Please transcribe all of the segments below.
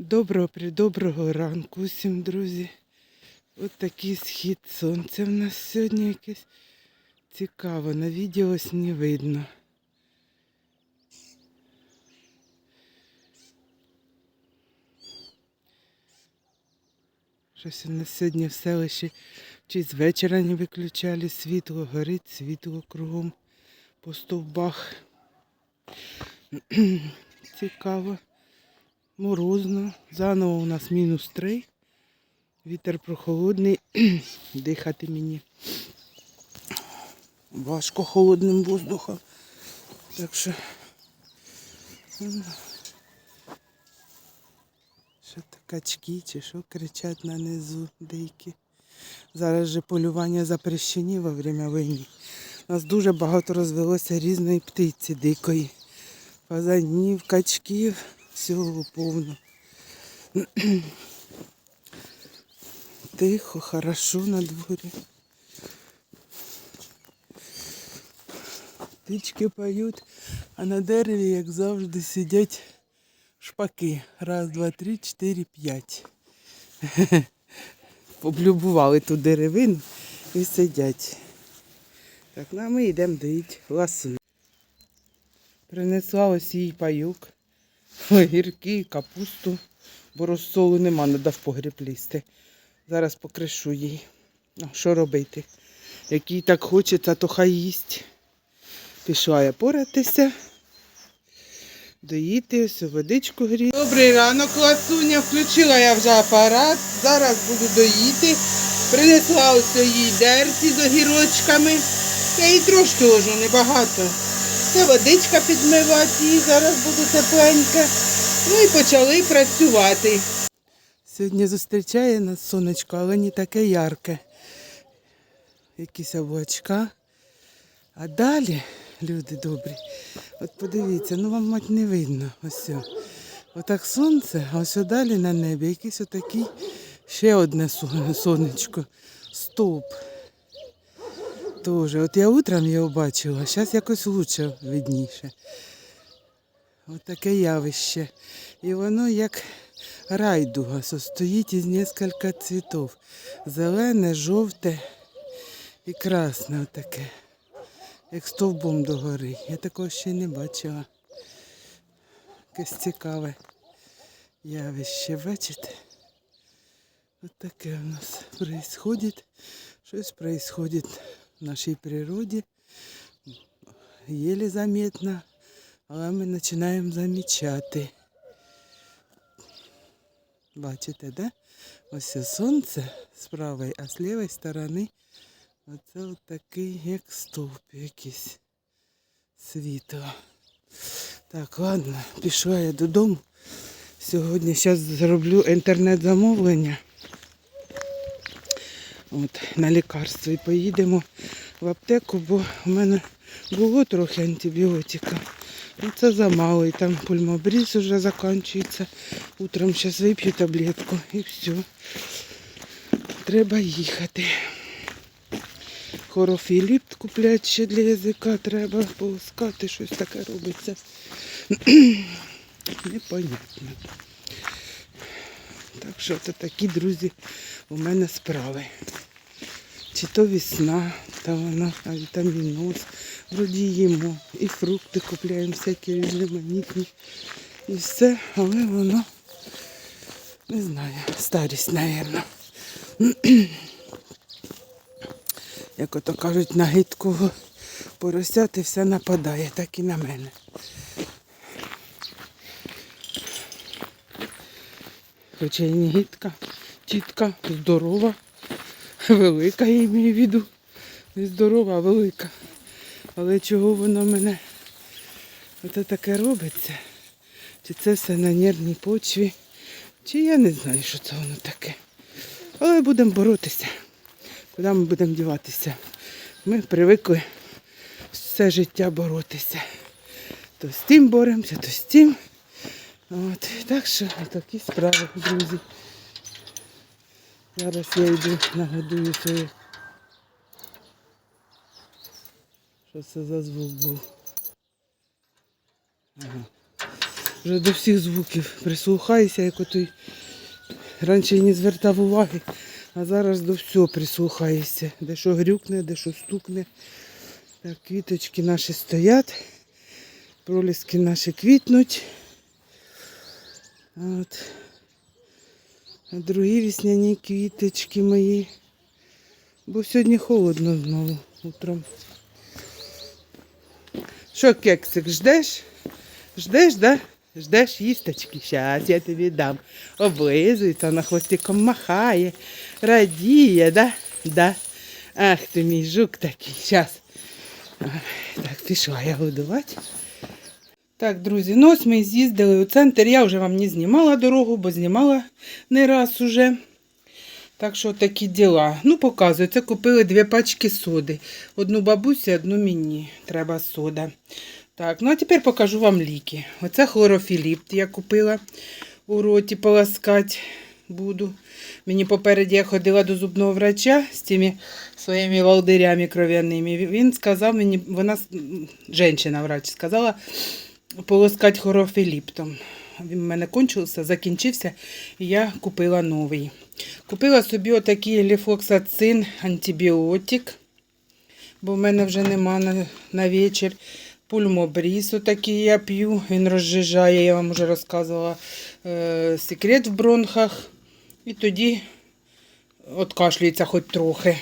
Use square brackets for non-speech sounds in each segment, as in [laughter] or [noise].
Доброго придоброго ранку усім, друзі. От такий схід сонця в нас сьогодні якесь цікаво. На відео ось не видно. Щось у нас сьогодні в селищі чи з вечора не виключали світло, горить світло кругом по стовбах. [clears throat] Цікаво. Морозно. Заново у нас мінус три. Вітер прохолодний. [clears throat] Дихати мені. Важко холодним воздухом. Так що. Що то качки чи що кричать на низу деякі. Зараз же полювання запрещені во время війни. У нас дуже багато розвелося різної птиці дикої. Фазанів, качків, всього повно. Тихо, хорошо на дворі. Птички поють, а на дереві, як завжди, сидять шпаки. Раз, два, три, чотири, п'ять. [laughs] Облюбували ту деревину і сидять. Так, ну а ми йдемо доїти ласу. Принесла ось їй паюк, огірки, капусту, бо розсолу нема, треба в погріб лізти. Зараз покришу їй. Ну, що робити? Як їй так хочеться, то хай їсть. Пішла я поратися. Доїти, ось водичку гріти. Добрий ранок, ласуня. Включила я вже апарат. Зараз буду доїти. Принесла ось їй дерці з огірочками. Я їй трошки ложу, небагато. Це водичка підмивати її, зараз буде тепленька. Ну і почали працювати. Сьогодні зустрічає нас сонечко, але не таке ярке. Якісь облачка. А далі, люди добрі, от подивіться, ну вам мать не видно. Ось. Отак сонце, а ось далі на небі якийсь отакий ще одне сонечко. Стовп. Тоже. От я утром його бачила, зараз якось лучше видніше. От таке явище. І воно як райдуга, состоїть із несколько цвітів. Зелене, жовте і красне отаке. Як стовбом догори. Я такого ще не бачила. Якесь цікаве явище, бачите? От таке у нас происходит. Щось происходит нашій природі. Єле заметно, але ми починаємо замічати. Бачите, да? Ось сонце з правої, а з лівої сторони оце от такий, як стовп якийсь світло. Так, ладно, пішла я додому. Сьогодні зараз зроблю інтернет-замовлення. От, на лікарство і поїдемо в аптеку, бо в мене було трохи антибіотика. Це замало, і там пульмобріз вже закінчується. Утром зараз вип'ю таблетку і все. Треба їхати. Хорофіліп купляти ще для язика, треба полоскати, щось таке робиться. [clears throat] Непонятно. Так що це такі, друзі, у мене справи. Чи то весна, та вона а вітаміноз. Вроді їмо. І фрукти купляємо всякі різноманітні. І все, але воно, не знаю, старість, мабуть. [clears throat] Як ото кажуть, на гидкого поросяти все нападає, так і на мене. Хоча і не гидка, тітка, здорова, велика, я маю в виду. Не здорова, а велика. Але чого воно мене оце таке робиться? Чи це все на нервній почві? Чи я не знаю, що це воно таке. Але будемо боротися. Куди ми будемо діватися? Ми привикли все життя боротися. То з тим боремося, то з тим. От. Так що такі справи, друзі. Зараз я йду нагодую свою. Що це за звук був? Ага. Вже до всіх звуків прислухаюся, як отой. Раніше не звертав уваги, а зараз до всього прислухаюся. Де що грюкне, де що стукне. Так, квіточки наші стоять. Проліски наші квітнуть. От. Другі весняні квіточки мої. Бо сьогодні холодно знову утром. Що, кексик, ждеш? Ждеш, да? Ждеш їсточки? Щас я тобі дам. Облизується, на хвостиком махає, радіє, да? Да. Ах ти мій жук такий. Щас. Так, пішла я годувати. Так, друзі, ну ось ми з'їздили у центр. Я вже вам не знімала дорогу, бо знімала не раз уже. Так що такі діла. Ну, показую, це купили дві пачки соди. Одну бабусі, одну мені. Треба сода. Так, ну а тепер покажу вам ліки. Оце хлорофіліпт я купила у роті полоскати буду. Мені попереді я ходила до зубного врача з тими своїми волдирями кров'яними. Він сказав мені, вона, жінка врач, сказала полоскати хлорофіліптом. Він в мене кончився, закінчився, і я купила новий. Купила собі отакий ліфлоксацин антибіотик, бо в мене вже нема на, на вечір. Пульмобріс отакий я п'ю, він розжижає, я вам вже розказувала е, секрет в бронхах. І тоді откашлюється хоч трохи.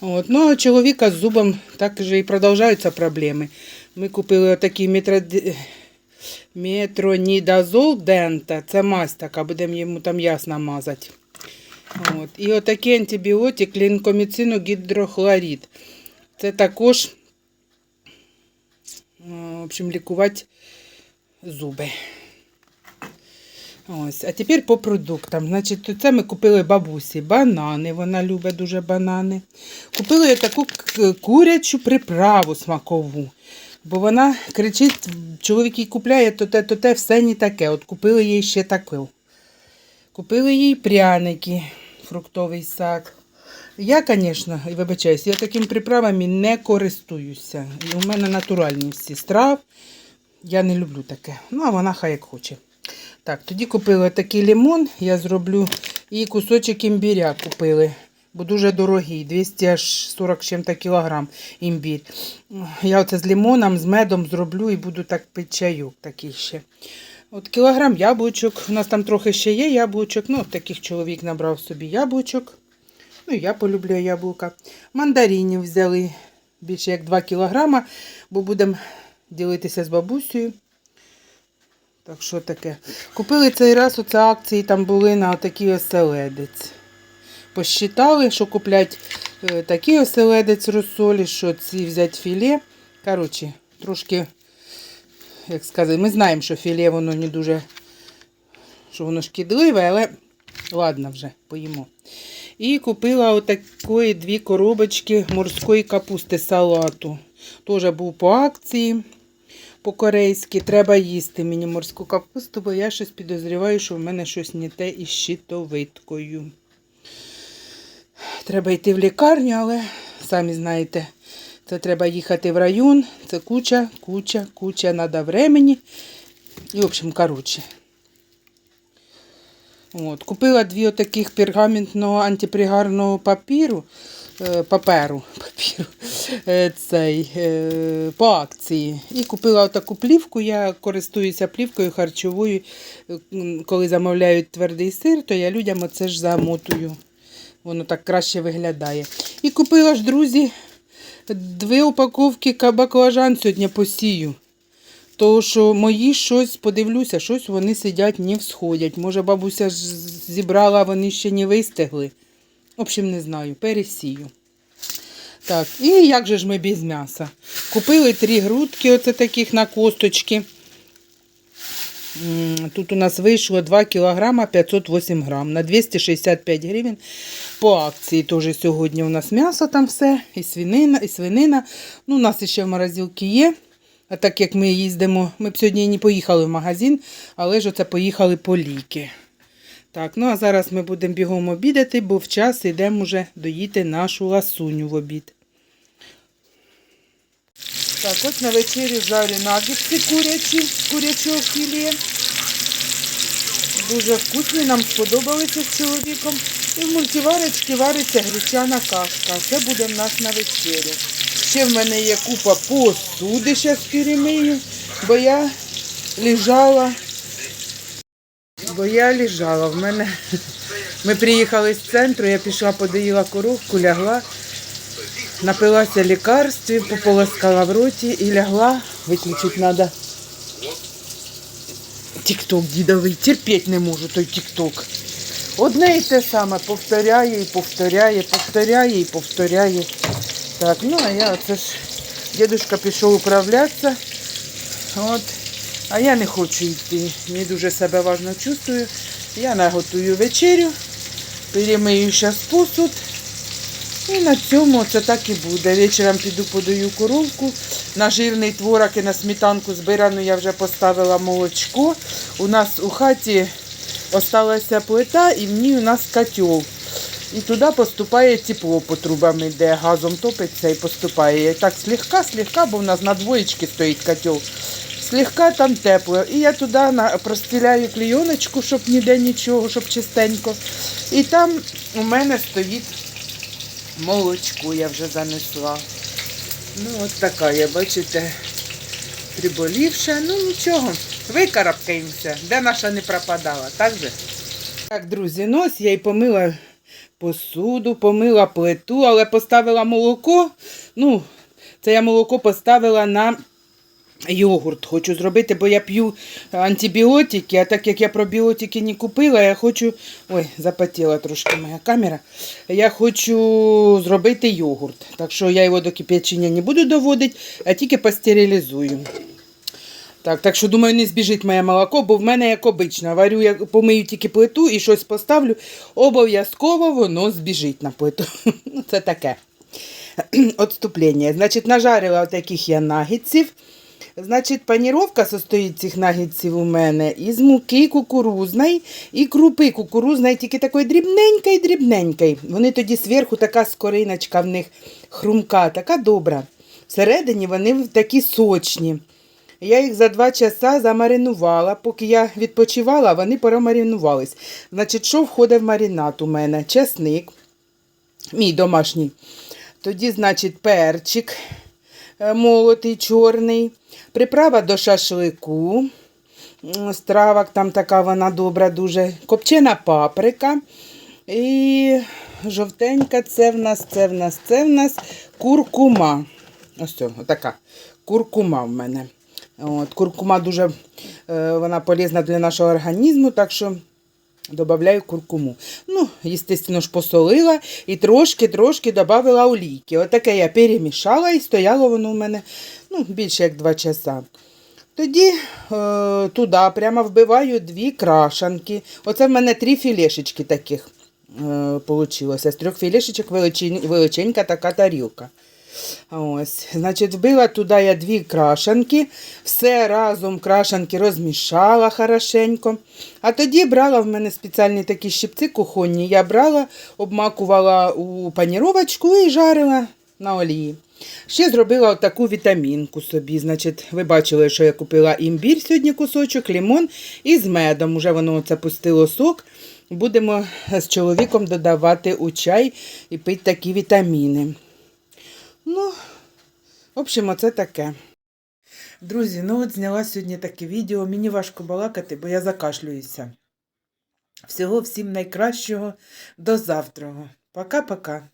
От. Ну, а чоловіка з зубом так же і продовжуються проблеми. Ми купили отакий метроді... метронідазол дента. Це мазь така, будемо йому там ясно мазати. От. І отакий антибіотик лінкоміцину гідрохлорид. Це також в общем, лікувати зуби. Ось. А тепер по продуктам. Значить, це ми купили бабусі банани. Вона любить дуже банани. Купили таку курячу приправу смакову. Бо вона кричить, чоловік їй купляє то те, то те, все не таке. От купили їй ще таку. Купили їй пряники, фруктовий сак. Я, звісно, вибачаюсь, я такими приправами не користуюся. І у мене натуральні всі страв. Я не люблю таке. Ну, а вона хай як хоче. Так, тоді купили такий лимон, я зроблю. І кусочок імбіря купили. Бо дуже дорогий, 240 чим-то кілограм імбір. Я оце з лимоном, з медом зроблю і буду так пити чайок такий ще. От кілограм яблучок. У нас там трохи ще є яблучок. Ну, таких чоловік набрав собі яблучок. Ну, я полюблю яблука. Мандаринів взяли більше як 2 кілограма, бо будемо ділитися з бабусею. Так що таке? Купили цей раз оце акції там були на такий оселедець. Посчитали, що куплять е, такий оселедець розсолі, що ці взяти філе. Коротше, трошки, як сказати, ми знаємо, що філе воно не дуже, що воно шкідливе, але ладно вже, поїмо. І купила отакої дві коробочки морської капусти салату. Теж був по акції по-корейськи. Треба їсти мені морську капусту, бо я щось підозріваю, що в мене щось не те із щитовидкою. Треба йти в лікарню, але самі знаєте, це треба їхати в район. Це куча, куча, куча треба времени. І, в общем, коротше. От, купила дві отаких пергаментного антипригарного папіру, е, паперу, [laughs] папіру, е, цей, е, по акції. І купила отаку плівку. Я користуюся плівкою харчовою. Коли замовляють твердий сир, то я людям оце ж замотую. Воно так краще виглядає. І купила ж, друзі, дві упаковки баклажан сьогодні посію. Тому що мої щось, подивлюся, щось вони сидять, не всходять. Може, бабуся ж зібрала, вони ще не вистигли. В общем, не знаю, пересію. Так, і як же ж ми без м'яса? Купили три грудки, оце таких на косточки. Тут у нас вийшло 2 кілограма 508 грам на 265 гривень. По акції теж сьогодні у нас м'ясо там все, і свинина, і свинина. Ну, у нас ще в морозилці є. А так як ми їздимо, ми б сьогодні не поїхали в магазин, але ж оце поїхали по ліки. Так, ну а зараз ми будемо бігом обідати, бо в час йдемо вже доїти нашу ласуню в обід. Так, от на вечерю жарю нагетси курячі, курячого філе. Дуже вкусні, нам сподобалися з чоловіком. І в мультиварочці вариться гречана кашка. Це буде в нас на вечерю. Ще в мене є купа посуди, зараз перемию, бо я лежала. Бо я лежала. В мене ми приїхали з центру, я пішла, подоїла коровку, лягла, напилася лікарств, пополоскала в роті і лягла. Виключити треба. Тік-ток дідовий, терпіть не можу той тік-ток. Одне і те саме повторяє і повторяє, повторяє і повторяє. Так, ну а я оце ж дідусь пішов управлятися. От. А я не хочу йти. Не дуже себе важно чувствую. Я наготую вечерю, перемию зараз посуд. І на цьому це так і буде. Вечором піду подаю коровку. На жирний творог і на сметанку збирану я вже поставила молочко. У нас у хаті осталася плита і в ній у нас котел. І туди поступає тепло по трубам йде, газом топиться і поступає. Так слегка, слегка, бо в нас на двоєчки стоїть котел. Слегка там тепло. І я туди простріляю клейоночку, щоб ніде нічого, щоб чистенько. І там у мене стоїть молочко, я вже занесла. Ну, от така я, бачите, приболівша. Ну нічого, викарабкаємося, де наша не пропадала, так же? Так, друзі, ну ось я і помила посуду, помила плиту, але поставила молоко. Ну, це я молоко поставила на йогурт. Хочу зробити, бо я п'ю антибіотики, а так як я пробіотики не купила, я хочу. Ой, запотіла трошки моя камера. Я хочу зробити йогурт. Так що я його до кип'ячення не буду доводити, а тільки постерилізую. Так, так що думаю, не збіжить моє молоко, бо в мене як обично. Варю, я помию тільки плиту і щось поставлю. Обов'язково воно збіжить на плиту. [laughs] Це таке. [clears throat] Отступлення. Значить, нажарила таких я нагідців. Значить, паніровка состоїть цих нагідців у мене із муки кукурузної і крупи кукурузної, тільки такої дрібненької, дрібненької. Вони тоді зверху така скориночка в них хрумка, така добра. Всередині вони такі сочні. Я їх за два часа замаринувала. Поки я відпочивала, вони промаринувались. Значить, що входить в маринад у мене? Чесник, мій домашній. Тоді, значить, перчик молотий, чорний, приправа до шашлику. Стравок там така вона добра, дуже. Копчена паприка. І жовтенька, це в нас, це в нас, це в нас куркума. Ось це, така куркума в мене. От, куркума дуже е, вона полезна для нашого організму, так що додаю куркуму. Ну, звісно ж, посолила і трошки-трошки додала олійки. Отаке я перемішала і стояло воно у мене ну, більше як 2 часа. Тоді е, туди прямо вбиваю дві крашанки. Оце в мене три філешечки таких е, получилося. З трьох філешечок величень, величенька така тарілка. Ось, значить, вбила туди я дві крашанки, все разом крашанки розмішала хорошенько. А тоді брала в мене спеціальні такі щипці кухонні. Я брала, обмакувала у паніровочку і жарила на олії. Ще зробила таку вітамінку собі. Значить, ви бачили, що я купила імбір сьогодні кусочок, лимон і з медом. Уже воно це пустило сок. Будемо з чоловіком додавати у чай і пити такі вітаміни. Ну, в общем, оце таке. Друзі, ну от зняла сьогодні таке відео. Мені важко балакати, бо я закашлююся. Всього всім найкращого. До завтра. Пока-пока.